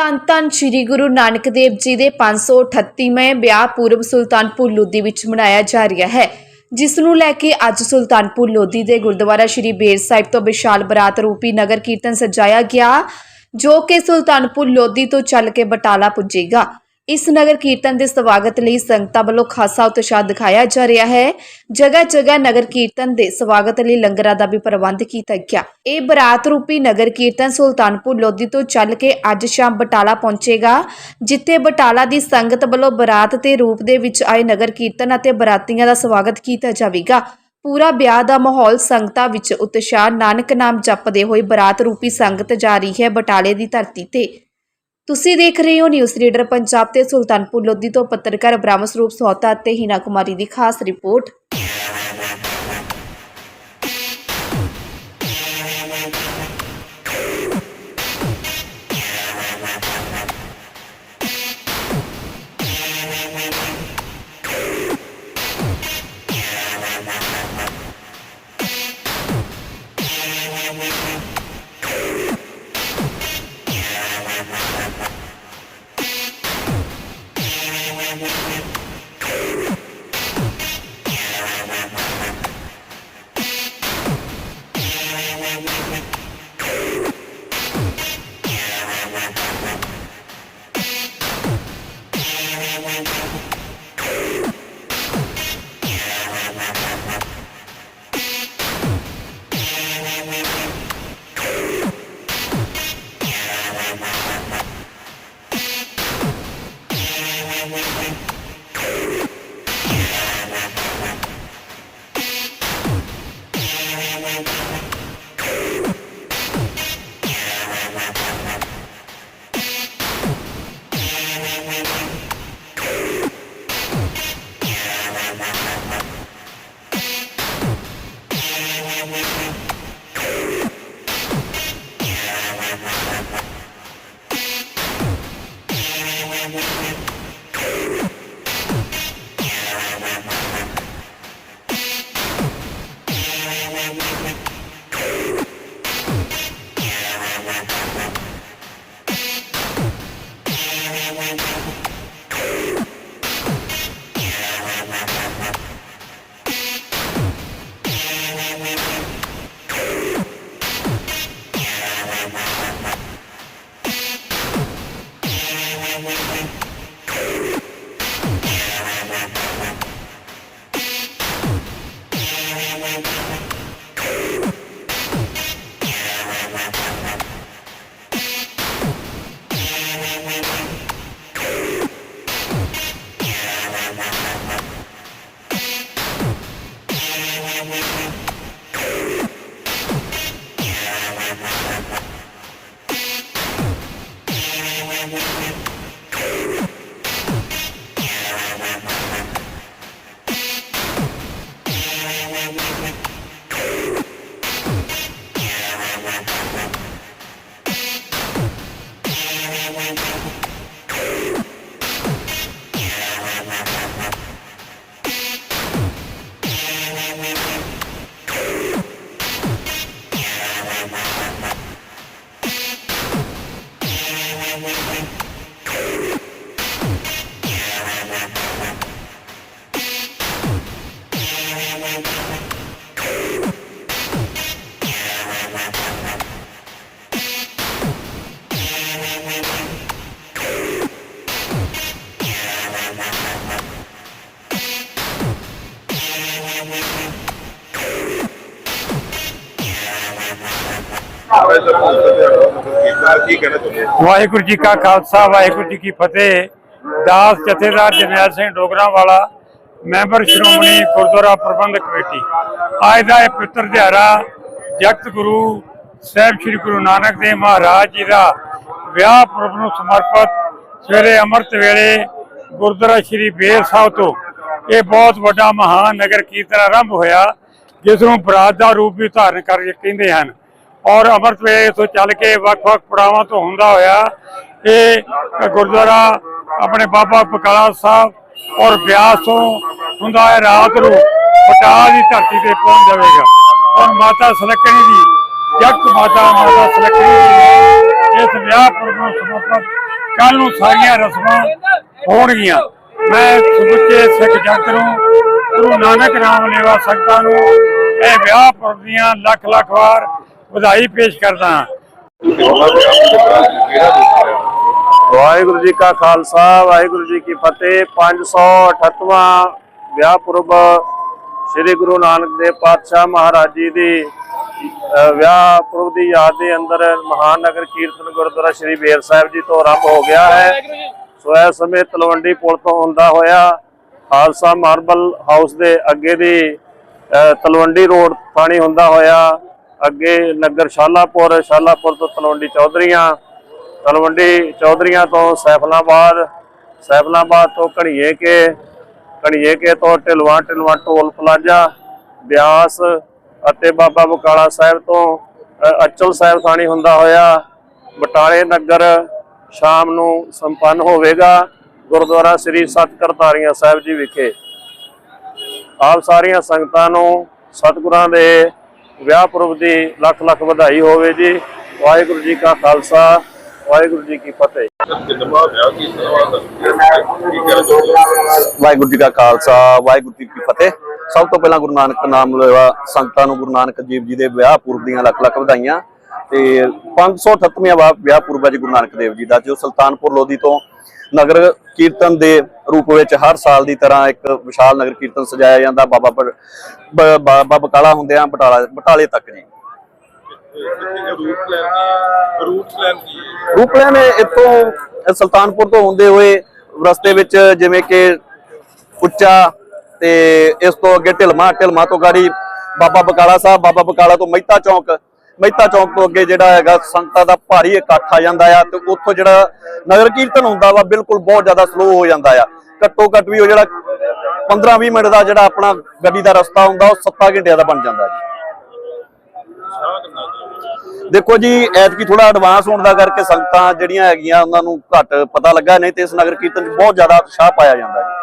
ਧੰਨ ਧੰਨ ਸ੍ਰੀ ਗੁਰੂ ਨਾਨਕ ਦੇਵ ਜੀ ਦੇ 538ਵੇਂ ਵਿਆਹ ਪੂਰਬ ਸੁਲਤਾਨਪੁਰ ਲੋਧੀ ਵਿੱਚ ਮਨਾਇਆ ਜਾ ਰਿਹਾ ਹੈ, ਜਿਸ ਨੂੰ ਲੈ ਕੇ ਅੱਜ ਸੁਲਤਾਨਪੁਰ ਲੋਧੀ ਦੇ ਗੁਰਦੁਆਰਾ ਸ੍ਰੀ ਬੇਰ ਸਾਹਿਬ ਤੋਂ ਵਿਸ਼ਾਲ ਬਰਾਤ ਰੂਪੀ ਨਗਰ ਕੀਰਤਨ ਸਜਾਇਆ ਗਿਆ, ਜੋ ਕਿ ਸੁਲਤਾਨਪੁਰ ਲੋਧੀ ਤੋਂ ਚੱਲ ਕੇ ਬਟਾਲਾ ਪੁੱਜੇਗਾ। ਇਸ ਨਗਰ ਕੀਰਤਨ ਦੇ ਸਵਾਗਤ ਲਈ ਸੰਗਤਾਂ ਵੱਲੋਂ ਖਾਸਾ ਉਤਸ਼ਾਹ ਦਿਖਾਇਆ ਜਾ ਰਿਹਾ ਹੈ। ਜਗ੍ਹਾ ਜਗ੍ਹਾ ਨਗਰ ਕੀਰਤਨ ਦੇ ਸਵਾਗਤ ਲਈ ਲੰਗਰਾਂ ਦਾ ਵੀ ਪ੍ਰਬੰਧ ਕੀਤਾ ਗਿਆ। ਇਹ ਬਰਾਤ ਰੂਪੀ ਨਗਰ ਕੀਰਤਨ ਸੁਲਤਾਨਪੁਰ ਲੋਧੀ ਤੋਂ ਚੱਲ ਕੇ ਅੱਜ ਸ਼ਾਮ ਬਟਾਲਾ ਪਹੁੰਚੇਗਾ, ਜਿੱਥੇ ਬਟਾਲਾ ਦੀ ਸੰਗਤ ਵੱਲੋਂ ਬਰਾਤ ਤੇ ਰੂਪ ਦੇ ਵਿੱਚ ਆਏ ਨਗਰ ਕੀਰਤਨ ਅਤੇ ਬਰਾਤੀਆਂ ਦਾ ਸਵਾਗਤ ਕੀਤਾ ਜਾਵੇਗਾ। ਪੂਰਾ ਵਿਆਹ ਦਾ ਮਾਹੌਲ ਸੰਗਤਾਂ ਵਿੱਚ ਉਤਸ਼ਾਹ, ਨਾਨਕ ਨਾਮ ਜਪਦੇ ਹੋਏ ਬਰਾਤ ਰੂਪੀ ਸੰਗਤ ਜਾ ਰਹੀ ਹੈ ਬਟਾਲੇ ਦੀ ਧਰਤੀ ਤੇ। ਤੁਸੀਂ ਦੇਖ ਰਹੇ ਹੋ ਨਿਊਜ਼ ਰੀਡਰ ਪੰਜਾਬ ਤੇ ਸੁਲਤਾਨਪੁਰ ਲੋਧੀ ਤੋਂ ਪੱਤਰਕਾਰ ਬ੍ਰਹਮ ਸਰੂਪ ਸੌਤਾ ਅਤੇ ਹੀਨਾ ਕੁਮਾਰੀ ਦੀ ਖਾਸ report. Thank you. Waheguru ji ਕਾ ਖਾਲਸਾ, ਵਾਹਿਗੁਰੂ ਜੀ ਕੀ ਫਤਿਹ। ਦਾਸ ਜਥੇਦਾਰ ਜਰਨੈਲ ਸਿੰਘ ਡੋਗਰਾ ਵਾਲਾ ਮੈਂਬਰ ਸ਼੍ਰੋਮਣੀ ਗੁਰਦੁਆਰਾ ਪ੍ਰਬੰਧਕ ਕਮੇਟੀ। ਅੱਜ ਦਾ ਇਹ ਪਵਿੱਤਰ ਦਿਹਾੜਾ ਜਗਤ ਗੁਰੂ ਸਾਹਿਬ ਸ੍ਰੀ ਗੁਰੂ ਨਾਨਕ ਦੇਵ ਮਹਾਰਾਜ ਜੀ ਦਾ ਵਿਆਹ ਪੁਰਬ ਨੂੰ ਸਮਰਪਿਤ ਸਵੇਰੇ ਅੰਮ੍ਰਿਤ ਵੇਲੇ ਗੁਰਦੁਆਰਾ ਸ੍ਰੀ ਬੇਰ ਸਾਹਿਬ ਤੋਂ। ਇਹ ਬਹੁਤ ਵੱਡਾ ਮਹਾਨ ਨਗਰ ਕੀਰਤਨ ਆਰੰਭ ਹੋਇਆ, ਜਿਸ ਨੂੰ ਬਰਾਤ ਦਾ ਰੂਪ ਵੀ ਧਾਰਨ ਕਰ ਕਹਿੰਦੇ ਹਨ। ਔਰ ਅੰਮ੍ਰਿਤ ਵੇਲੇ ਤੋਂ ਚੱਲ ਕੇ ਵੱਖ-ਵੱਖ ਪੜਾਵਾਂ ਤੋਂ ਹੁੰਦਾ ਹੋਇਆ ਇਹ ਗੁਰਦੁਆਰਾ ਆਪਣੇ ਬਾਬਾ ਬਕਾਲਾ ਸਾਹਿਬ ਔਰ ਬਿਆਸ ਤੋਂ ਹੁੰਦਾ ਹੈ ਰਾਤ ਨੂੰ ਬਟਾਲ ਦੀ ਧਰਤੀ ਤੇ ਪਹੁੰਚ ਜਾਵੇਗਾ। ਔਰ ਮਾਤਾ ਸਲਕਣੀ ਦੀ ਜਗਤ ਮਾਤਾ ਮਾਤਾ ਸਲਕਣੀ ਦੀ ਇਸ ਵਿਆਹ ਪੁਰਬ ਨੂੰ ਸਮਰਪਿਤ ਕੱਲ ਨੂੰ ਸਾਰੀਆਂ ਰਸਮਾਂ ਹੋਣਗੀਆਂ। ਮੈਂ ਸਮੁੱਚੇ ਸਿੱਖ ਜਗਤ ਨੂੰ, ਗੁਰੂ ਨਾਨਕ ਨਾਮ ਲੇਵਾ ਸੰਗਤਾਂ ਨੂੰ ਇਹ ਵਿਆਹ ਪੁਰਬ ਦੀਆਂ ਲੱਖ ਲੱਖ ਵਾਰ ਵਧਾਈ ਪੇਸ਼ ਕਰਦਾ ਵਾਹਿਗੁਰੂ ਜੀ ਕਾ ਖਾਲਸਾ, ਵਾਹਿਗੁਰੂ ਜੀ ਕੀ ਫਤਿਹ। 538ਵਾਂ ਵਿਆਹ ਪੁਰਬ ਸ੍ਰੀ ਗੁਰੂ ਨਾਨਕ ਦੇਵ ਪਾਤਸ਼ਾਹ ਮਹਾਰਾਜ ਜੀ ਦੀ ਵਿਆਹ ਪੁਰਬ ਦੀ ਯਾਦ ਦੇ ਅੰਦਰ ਮਹਾਨ ਨਗਰ ਕੀਰਤਨ ਗੁਰਦੁਆਰਾ ਸ੍ਰੀ ਬੇਰ ਸਾਹਿਬ ਜੀ ਤੋਂ ਆਰੰਭ ਹੋ ਗਿਆ ਹੈ। ਸੋ ਇਸ ਸਮੇਂ ਤਲਵੰਡੀ ਪੁਲ ਤੋਂ ਹੁੰਦਾ ਹੋਇਆ ਖਾਲਸਾ ਮਾਰਬਲ ਹਾਊਸ ਦੇ ਅੱਗੇ ਦੀ ਤਲਵੰਡੀ ਰੋਡ ਪਾਣੀ ਹੁੰਦਾ ਹੋਇਆ। ਅੱਗੇ ਨਗਰ ਸ਼ਾਲਾਪੁਰ ਸ਼ਾਲਾਪੁਰ ਤੋਂ ਤਲਵੰਡੀ ਚੌਧਰੀਆਂ ਤਲਵੰਡੀ ਚੌਧਰੀਆਂ ਤੋਂ ਸੈਫਲਾਬਾਦ ਸੈਫਲਾਬਾਦ ਤੋਂ ਘੜੀਏ ਕੇ ਘੜੀਏ ਕੇ ਤੋਂ ਢਿਲਵਾਂ ਢਿਲਵਾਂ ਟੋਲ ਪਲਾਜ਼ਾ, ਬਿਆਸ ਅਤੇ ਬਾਬਾ ਬਕਾਲਾ ਸਾਹਿਬ ਤੋਂ ਅਚਲ ਸਾਹਿਬ ਥਾਣੀ ਹੁੰਦਾ ਹੋਇਆ, ਬਟਾਲੇ ਨਗਰ ਸ਼ਾਮ ਨੂੰ ਸੰਪੰਨ ਹੋਵੇਗਾ, ਗੁਰਦੁਆਰਾ ਸ੍ਰੀ ਸਤਕਰਤਾਰੀਆਂ ਸਾਹਿਬ ਜੀ ਵਿਖੇ। ਆਪ ਸਾਰੀਆਂ ਸੰਗਤਾਂ ਨੂੰ ਸਤਿਗੁਰਾਂ ਦੇ ਵਿਆਹ ਪੁਰਬ ਦੀ ਲੱਖ ਲੱਖ ਵਧਾਈ ਹੋਵੇ ਜੀ। ਵਾਹਿਗੁਰੂ ਜੀ ਕਾ ਖਾਲਸਾ, ਵਾਹਿਗੁਰੂ ਜੀ ਕੀ ਫਤਿਹ। ਵਾਹਿਗੁਰੂ ਜੀ ਕਾ ਖਾਲਸਾ, ਵਾਹਿਗੁਰੂ ਜੀ ਕੀ ਫਤਿਹ। ਸਭ ਤੋਂ ਪਹਿਲਾਂ ਗੁਰੂ ਨਾਨਕ ਨਾਮ ਲੈਵਾ ਸੰਗਤਾਂ ਨੂੰ, ਗੁਰੂ ਨਾਨਕ ਦੇਵ ਜੀ ਦੇ ਵਿਆਹ ਪੁਰਬ ਦੀਆਂ ਲੱਖ ਲੱਖ ਵਧਾਈਆਂ। ਤੇ 538ਵਾਂ ਵਾ- ਵਿਆਹ ਪੁਰਬ ਹੈ ਜੀ ਗੁਰੂ ਨਾਨਕ ਦੇਵ ਜੀ ਦਾ, ਜੋ ਸੁਲਤਾਨਪੁਰ ਲੋਧੀ ਤੋਂ ਨਗਰ ਕੀਰਤਨ ਦੇ ਰੂਪ ਵਿੱਚ ਹਰ ਸਾਲ ਦੀ ਤਰ੍ਹਾਂ ਇੱਕ ਵਿਸ਼ਾਲ ਨਗਰ ਕੀਰਤਨ ਸਜਾਇਆ ਜਾਂਦਾ। ਬਾਬਾ ਬਾਬਾ ਬਕਾਲਾ ਹੁੰਦਿਆਂ ਬਟਾਲਾ ਬਟਾਲੇ ਤੱਕ ਜੀ। ਰੂਟ ਪਲਾਨ ਇੱਥੋਂ ਸੁਲਤਾਨਪੁਰ ਤੋਂ ਹੁੰਦੇ ਹੋਏ ਰਸਤੇ ਵਿੱਚ ਜਿਵੇਂ ਕਿ ਉੱਚਾ ਤੇ ਇਸ ਤੋਂ ਅੱਗੇ ਢਿਲਮਾ ਢਿਲਮਾ ਤੋਂ ਗਾੜੀ ਬਾਬਾ ਬਕਾਲਾ ਸਾਹਿਬ ਬਾਬਾ ਬਕਾਲਾ ਤੋਂ ਮਹਿਤਾ ਚੌਂਕ ਮਹਿਤਾ ਚੌਂਕ ਤੋਂ ਅੱਗੇ ਜਿਹੜਾ ਹੈਗਾ ਸੰਗਤਾਂ ਦਾ ਭਾਰੀ ਇਕੱਠ ਆ ਜਾਂਦਾ ਆ ਤੇ ਉੱਥੋਂ ਜਿਹੜਾ ਨਗਰ ਕੀਰਤਨ ਹੁੰਦਾ ਵਾ ਬਿਲਕੁਲ ਬਹੁਤ ਜ਼ਿਆਦਾ ਸਲੋ ਹੋ ਜਾਂਦਾ ਆ। ਘੱਟੋ ਘੱਟ ਵੀ ਉਹ ਜਿਹੜਾ 15-20 ਮਿੰਟ ਦਾ ਜਿਹੜਾ ਆਪਣਾ ਗੱਡੀ ਦਾ ਰਸਤਾ ਹੁੰਦਾ, ਉਹ 7 ਘੰਟਿਆਂ ਦਾ ਬਣ ਜਾਂਦਾ ਜੀ। ਦੇਖੋ ਜੀ, ਐਤਕੀ ਥੋੜਾ ਐਡਵਾਂਸ ਹੋਣ ਦਾ ਕਰਕੇ ਸੰਗਤਾਂ ਜਿਹੜੀਆਂ ਹੈਗੀਆਂ, ਉਹਨਾਂ ਨੂੰ ਘੱਟ ਪਤਾ ਲੱਗਾ, ਨਹੀਂ ਤੇ ਇਸ ਨਗਰ ਕੀਰਤਨ 'ਚ ਬਹੁਤ ਜ਼ਿਆਦਾ ਉਤਸ਼ਾਹ ਪਾਇਆ ਜਾਂਦਾ ਜੀ।